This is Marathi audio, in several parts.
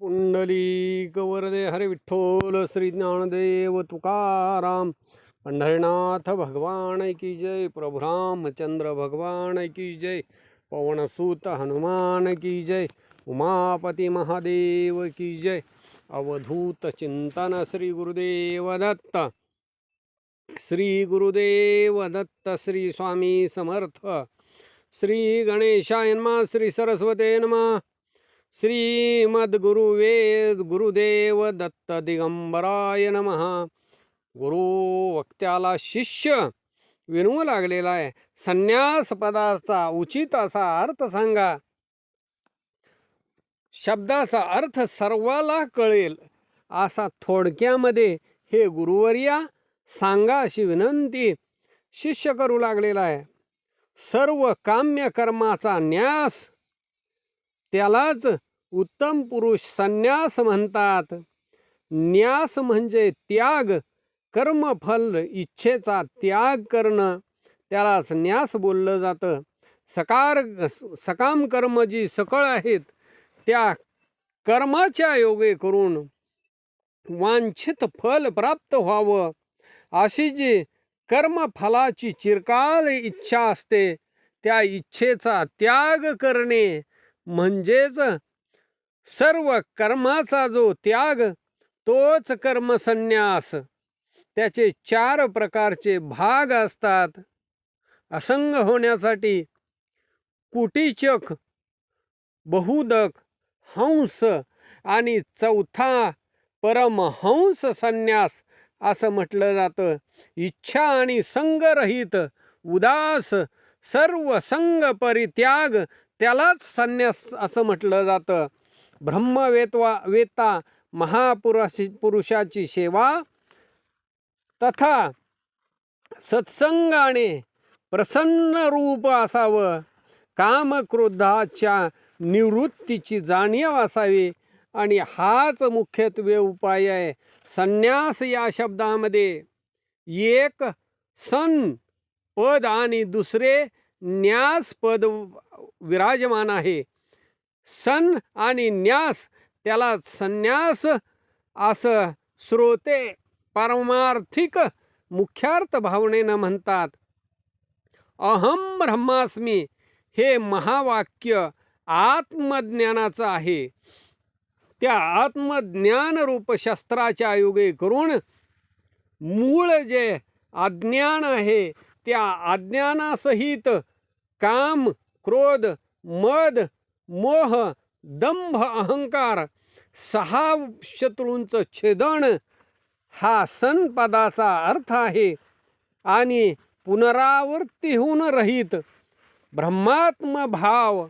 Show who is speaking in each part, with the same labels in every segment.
Speaker 1: पुंडलिक वरदे हरे विठ्ठल श्री ज्ञानदेव तुकाराम पंढरीनाथ भगवान की जय प्रभु रामचंद्र भगवान की जय पवनसूत हनुमान की जय उमापती महादेव की जय अवधूत चिंतन श्री गुरुदेव दत्त श्री गुरुदेव दत्त श्री स्वामी समर्थ श्री गणेशाय नमा श्री सरस्वते नमा। श्रीमद्गुरुवेद गुरुदेव दत्त दिगंबराय नमः. गुरु वक्त्याला शिष्य विनवू लागलेला आहे. संन्यास पदाचा उचित असा अर्थ सांगा. शब्दाचा अर्थ सर्वाला कळेल असा थोडक्यामध्ये हे गुरुवर्या सांगा अशी विनंती शिष्य करू लागलेला आहे. सर्व काम्य कर्माचा न्यास त्यालाच उत्तम पुरुष संन्यास म्हणतात. न्यास म्हणजे त्याग कर्मफल इच्छेचा त्याग करणं. त्यालाच न्यास बोललं जातं. सकार सकाम कर्म जी सकळ आहेत त्या कर्माच्या योगे करून वांछित फल प्राप्त व्हावं. अशी जी कर्मफलाची चिरकाल इच्छा असते त्या इच्छेचा त्याग करणे म्हणजेच सर्व कर्माचा जो त्याग तोच कर्मसन्यास. त्याचे चार प्रकारचे भाग असतात. असंग होण्यासाठी कुटीचक बहुदक हंस आणि चौथा परमहंस संन्यास असं म्हटलं जातं. इच्छा आणि संगरहित उदास सर्व संग परित्याग त्यालाच संन्यास असं म्हटलं जातं. ब्रह्मवेत्वा वेता महापुरुषी पुरुषाची सेवा तथा सत्संगाने प्रसन्न रूप असावं. कामक्रोधाच्या निवृत्तीची जाणीव असावी. आणि हाच मुख्यत्वे उपाय आहे. संन्यास या शब्दामध्ये एक सन पद आणि दुसरे न्यास पद विराजमान आहे. सन आणि न्यास त्याला संन्यास असं श्रोते पारमार्थिक मुख्यार्थ भावनेनं म्हणतात. अहम ब्रह्मास्मी हे महावाक्य आत्मज्ञानाचं आहे. त्या आत्मज्ञान रूप शस्त्राच्या योगे करून मूळ जे अज्ञान आहे त्या अज्ञानासहित काम क्रोध मद मोह दंभ अहंकार सहा शत्रूंचं छेदन हा सनपदाचा अर्थ आहे आणि पुनरावृत्ती होऊन रहित ब्रह्मात्म भाव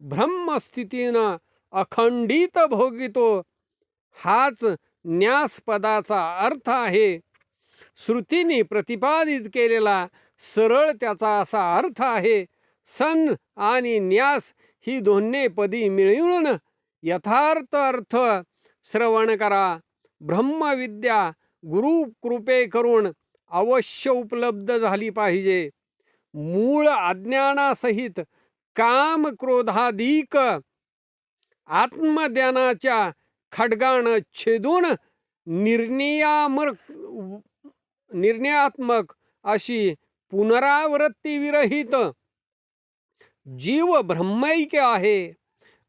Speaker 1: ब्रह्मस्थितीनं अखंडित भोगितो हाच न्यासपदाचा अर्थ आहे. श्रुतीने प्रतिपादित केलेला सरळ त्याचा असा अर्थ आहे सन आणि न्यास ही दोन्ही पदी मिळून यथार्थ अर्थ श्रवण करा. ब्रह्मविद्या गुरु कृपे करून अवश्य उपलब्ध झाली पाहिजे. मूळ अज्ञानासहित काम क्रोधाधिक आत्मज्ञानाच्या खडगानं छेदून निर्णयामर निर्णयात्मक अशी पुनरावृत्ती विरहित जीव ब्रह्मैक्य आहे.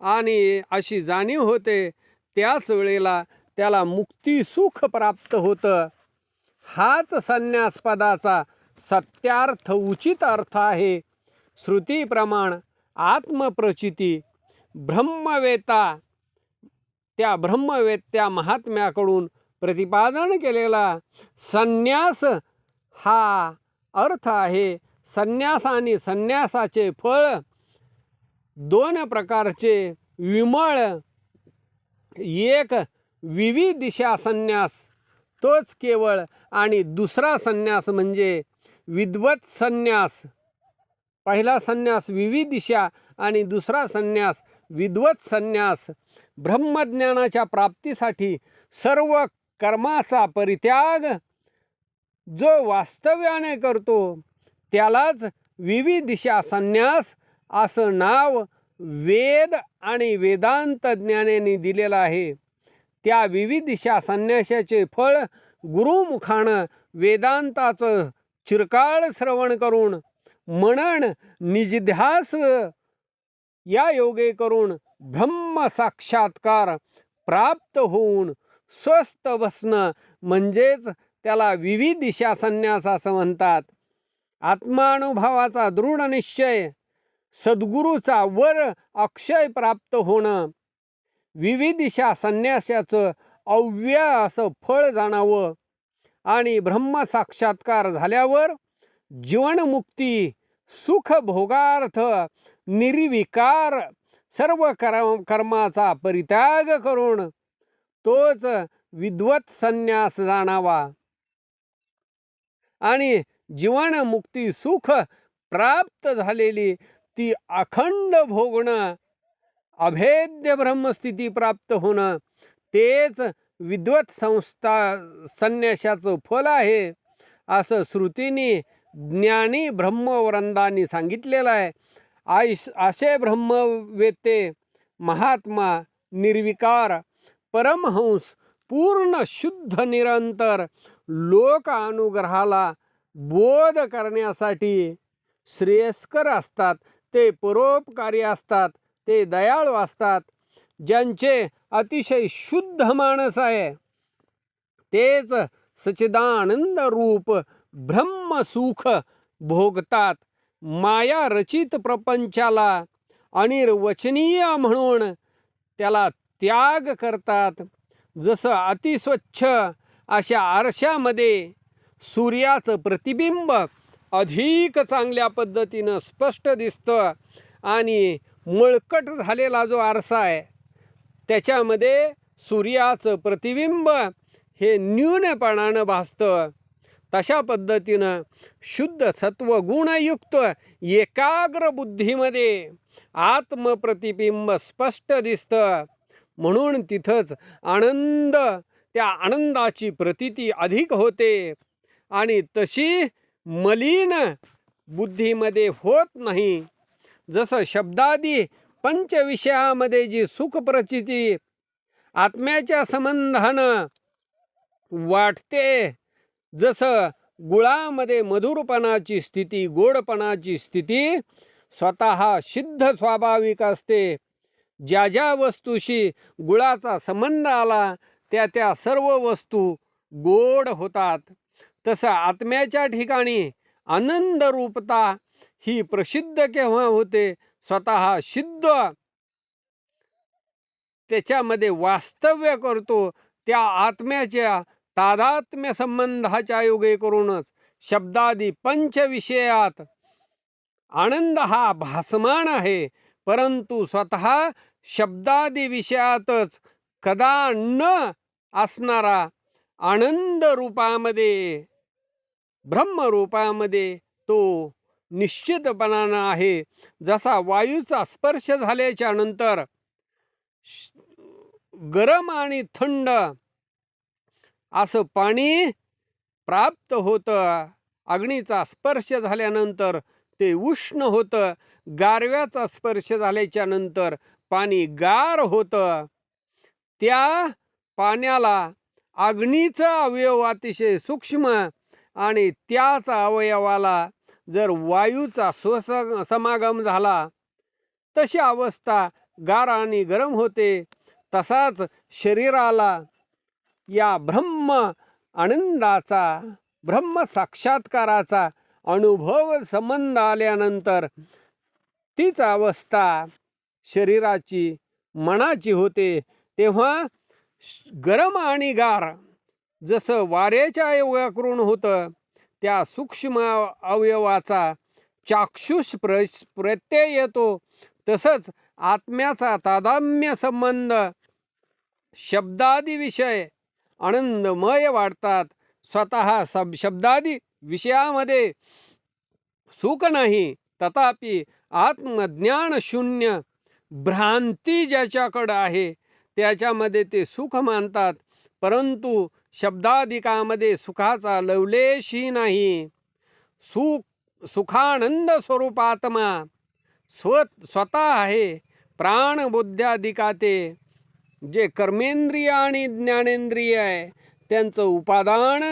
Speaker 1: आणि अशी जाणीव होते त्याच वेळेला त्याला मुक्ती सुख प्राप्त होतं. हाच संन्यासपदाचा सत्यार्थ उचित अर्थ आहे. श्रुतीप्रमाण आत्मप्रचिती ब्रह्मवेता त्या ब्रह्मवेत्या महात्म्याकडून प्रतिपादन केलेला संन्यास हा अर्थ आहे. संन्यास आणि संन्यासाचे फळ दोन प्रकारचे विमळ एक विविध दिशा संन्यास तोच केवळ आणि दुसरा संन्यास म्हणजे विद्वत संन्यास. पहिला संन्यास विविध दिशा आणि दुसरा संन्यास विद्वत संन्यास. ब्रह्मज्ञानाच्या प्राप्तीसाठी सर्व कर्माचा परित्याग जो वास्तव्याने करतो त्यालाच विविध दिशा संन्यास असं नाव वेद आणि वेदांत ज्ञानाने दिलेलं आहे. त्या विविधिशा संन्याशाचे फळ गुरुमुखानं वेदांताचं चिरकाळ श्रवण करून मनन निजध्यास या योगे करून ब्रह्म साक्षात्कार प्राप्त होऊन स्वस्थ बसणं म्हणजेच त्याला विविध दिशा संन्यास असं म्हणतात. आत्मानुभवाचा दृढ निश्चय सद्गुरूचा वर अक्षय प्राप्त होणं. विविधिशा संन्यासाचं अव्यय असं फळ जाणावं. आणि ब्रह्मसाक्षात्कार झाल्यावर जीवनमुक्ती सुख भोगार्थ निर्विकार सर्व कर्म कर्माचा परित्याग करून तोच विद्वत संन्यास जाणावा. आणि जीवनमुक्ती सुख प्राप्त झालेली ती अखंड भोगणं अभेद्य ब्रह्मस्थिती प्राप्त होणं तेच विद्वत संस्था संन्याशाचं फल आहे असं श्रुतीने ज्ञानी ब्रह्मवृंदांनी सांगितलेलं आहे. आयुष असे ब्रह्मवेत्ते महात्मा निर्विकार परमहंस पूर्ण शुद्ध निरंतर लोक अनुग्रहाला बोध करण्यासाठी श्रेयस्कर असतात. ते परोपकारी असतात ते दयाळू असतात ज्यांचे अतिशय शुद्ध माणस आहे. तेच सचिदानंद रूप ब्रह्मसुख भोगतात माया रचित प्रपंचाला अनिर्वचनीय म्हणून त्याला त्याग करतात. जसं अतिस्वच्छ अशा आरशामध्ये सूर्याचं प्रतिबिंब अधिक चांगल्या पद्धतीनं स्पष्ट दिसतं आणि मळकट झालेला जो आरसा आहे त्याच्यामध्ये सूर्याचं प्रतिबिंब हे न्यूनपणानं भासतं. तशा पद्धतीनं शुद्ध सत्व गुणयुक्त एकाग्र बुद्धीमध्ये आत्मप्रतिबिंब स्पष्ट दिसतं. म्हणून तिथंच आनंद त्या आनंदाची प्रतीती अधिक होते आणि तशी मलिन बुद्धीमध्ये होत नाही. जसं शब्दादी पंचविषयामध्ये जी सुखप्रचिती आत्म्याच्या संबंधानं वाटते जसं गुळामध्ये मधुरपणाची स्थिती गोडपणाची स्थिती स्वतः सिद्ध स्वाभाविक असते. ज्या ज्या वस्तूशी गुळाचा संबंध आला त्या त्या सर्व वस्तू गोड होतात. तसं आत्म्याच्या ठिकाणी आनंद रूपता ही प्रसिद्ध केव्हा होते? स्वतः सिद्ध त्याच्यामध्ये वास्तव्य करतो त्या आत्म्याच्या तादात्म्य संबंधाच्या योगे करूनच शब्दादी पंचविषयात आनंद हा भासमान आहे. परंतु स्वतः शब्दादी विषयातच कदा न असणारा आनंद रूपामध्ये ब्रह्मरूपामध्ये तो निश्चितपणानं आहे. जसा वायूचा स्पर्श झाल्याच्यानंतर गरम आणि थंड असं पाणी प्राप्त होतं. अग्नीचा स्पर्श झाल्यानंतर ते उष्ण होतं. गारव्याचा स्पर्श झाल्याच्यानंतर पाणी गार होतं. त्या पाण्याला अग्नीचा अवयव अतिशय सूक्ष्म आणि त्याच अवयवाला जर वायूचा स्वस समागम झाला तशी अवस्था गार आणि गरम होते तसाच शरीराला या ब्रह्म आनंदाचा ब्रह्म साक्षात्काराचा अनुभव संबंध आल्यानंतर तीच अवस्था शरीराची मनाची होते तेव्हा गरम आणि गार जसं वाऱ्याच्या अवयवाकडून होतं त्या सूक्ष्म अवयवाचा चाक्षुष प्र प्रत्यय येतो. तसंच आत्म्याचा तादाम्य संबंध शब्दादी विषय आनंदमय वाटतात स्वतः सब शब्दादी विषयामध्ये सुख नाही तथापि आत्मज्ञान शून्य भ्रांती ज्याच्याकडं आहे त्याच्यामध्ये ते सुख मानतात. परंतु शब्दाधिकामध्ये सुखाचा लवलेशी नाही. सुख सुखानंद स्वरूपात्मा स्व स्वतः आहे प्राणबुद्ध्याधिका ते जे कर्मेंद्रिय आणि ज्ञानेंद्रिय आहे. त्यांचं उपादान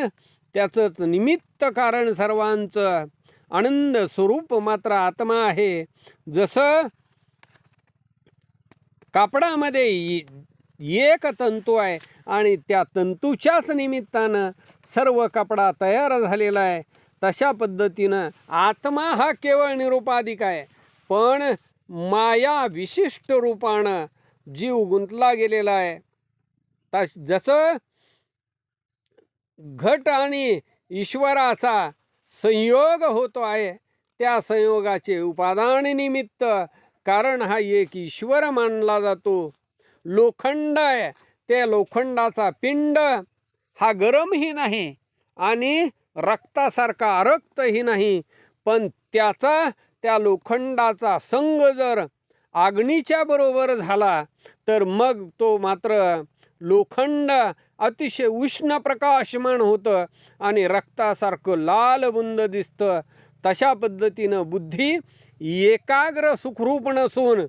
Speaker 1: त्याचंच निमित्त कारण सर्वांचं आनंद स्वरूप मात्र आत्मा आहे. जसं कापडामध्ये एक तंतू आहे आणि त्या तंतूच्याच निमित्तानं सर्व कपडा तयार झालेला आहे. तशा पद्धतीनं आत्मा हा केवळ निरुपाधिक आहे. पण माया विशिष्ट रूपानं जीव गुंतला गेलेला आहे. तस जसं घट आणि ईश्वराचा संयोग होतो आहे त्या संयोगाचे उपादान निमित्त कारण हा एक ईश्वर मानला जातो. लोखंड आहे ते लोखंडाचा पिंड हा गरमही नाही आणि रक्तासारखा अरक्तही नाही. पण त्याचा त्या लोखंडाचा संग जर आग्नीच्या बरोबर झाला तर मग तो मात्र लोखंड अतिशय उष्ण प्रकाशमान होतं आणि रक्तासारखं लाल बुंद दिसतं. तशा पद्धतीनं बुद्धी एकाग्र सुखरूप नसून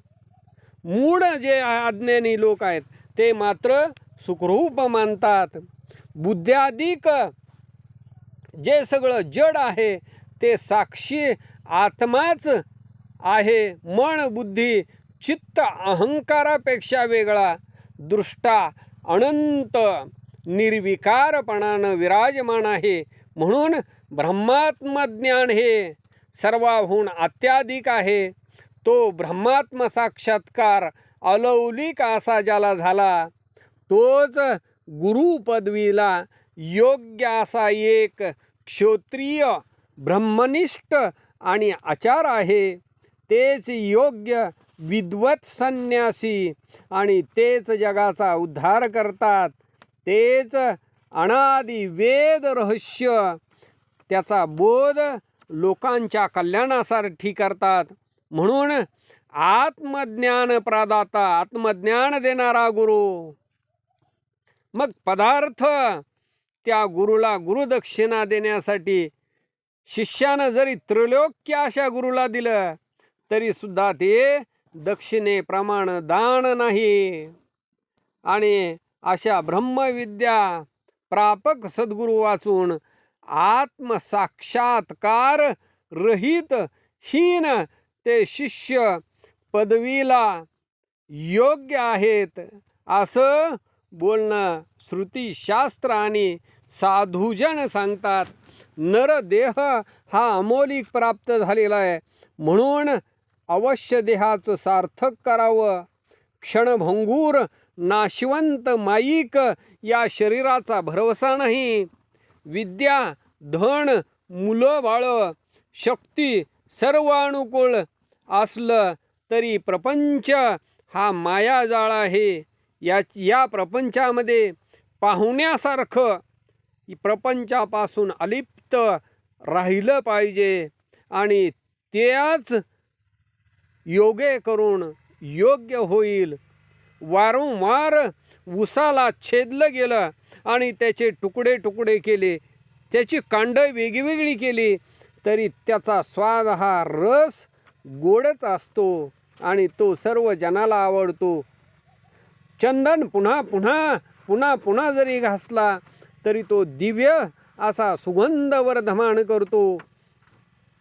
Speaker 1: मूळ जे अज्ञानी लोक आहेत ते मात्र सुखरूप मानतात. बुद्ध्याधिक जे सगळं जड आहे ते साक्षी आत्माच आहे. मन बुद्धी चित्त अहंकारापेक्षा वेगळा. दृष्टा अनंत निर्विकारपणानं विराजमान आहे. म्हणून ब्रह्मात्मज्ञान हे सर्वाहून अत्याधिक आहे. तो ब्रह्मात्म साक्षात्कार अलौलिक असा ज्याला झाला तोच गुरु पदवीला योग्य असा एक क्षोत्रिय ब्रह्मनिष्ठ आणि आचार आहे. तेच योग्य विद्वत संन्यासी आणि तेच जगाचा उद्धार करतात. तेच अनादि वेद रहस्य त्याचा बोध लोकांच्या कल्याणासाठी करतात. म्हणून आत्मज्ञान प्रदाता आत्मज्ञान देणारा गुरु. मग पदार्थ त्या गुरुला गुरुदक्षिणा देण्यासाठी शिष्यानं जरी त्रिलोक्य अशा गुरुला दिलं तरी सुद्धा ते दक्षिणेप्रमाण दान नाही. आणि अशा ब्रह्मविद्या प्रापक सद्गुरू वाचून आत्मसाक्षात्कार रहित हीन ते शिष्य पदवीला योग्य आहेत असं बोलणं श्रुतीशास्त्र आणि साधूजन सांगतात. नरदेह हा अमोलिक प्राप्त झालेला आहे. म्हणून अवश्य देहाचं सार्थक करावं. क्षणभंगूर नाशिवंत माईक या शरीराचा भरवसा नाही. विद्या धन मुलं बाळं शक्ती सर्व अनुकूल असलं तरी प्रपंच हा मायाजाळ आहे. या या प्रपंचामध्ये पाहुण्यासारखं प्रपंचापासून अलिप्त राहिलं पाहिजे आणि त्याच योगे करून योग्य होईल. वारंवार उसाला छेदलं गेलं आणि त्याचे तुकडे तुकडे केले त्याची कांडं वेगवेगळी केली तरी त्याचा स्वाद हा रस गोडच असतो आणि तो सर्व जनाला आवडतो. चंदन पुन्हा पुन्हा पुन्हा पुन्हा जरी घासला तरी तो दिव्य असा सुगंध वर्धमान करतो.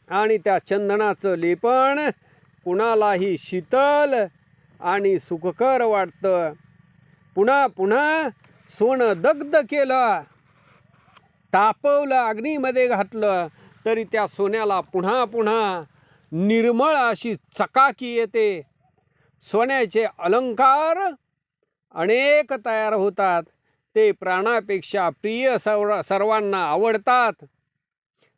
Speaker 1: आणि त्या चंदनाचं लेपण कुणालाही शीतल आणि सुखकर वाटतं. पुन्हा पुन्हा सोनं दग्ध केलं तापवलं अग्नीमध्ये घातलं तरी त्या सोन्याला पुन्हा पुन्हा निर्मळ अशी चकाकी येते. सोन्याचे अलंकार अनेक तयार होतात. ते प्राणापेक्षा प्रिय सर्व सर्वांना आवडतात.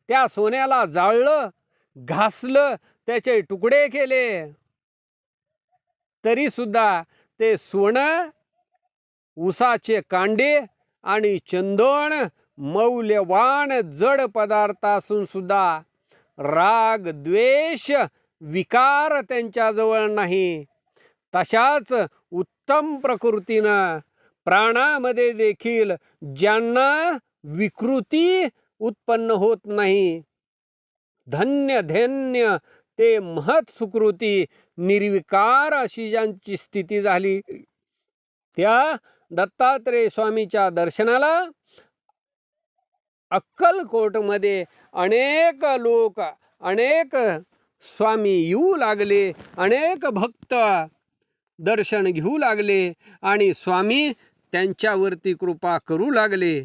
Speaker 1: त्या सोन्याला जाळलं घासलं त्याचे तुकडे केले. तरीसुद्धा ते सोनं उसाचे कांडे आणि चंदन मौल्यवान जड पदार्थ असूनसुद्धा सुद्धा राग द्वेष विकार त्यांच्याजवळ नाही. तशाच उत्तम प्रकृतीनं प्राणामध्ये देखील ज्यांना विकृती उत्पन्न होत नाही धन्य धन्य ते महत् सुकृती निर्विकार अशी ज्यांची स्थिती झाली त्या दत्तात्रेय स्वामीच्या दर्शनाला अक्कलकोटमध्ये अनेक लोक अनेक स्वामी येऊ लागले अनेक भक्त दर्शन घेऊ लागले आणि स्वामी त्यांच्यावरती कृपा करू लागले.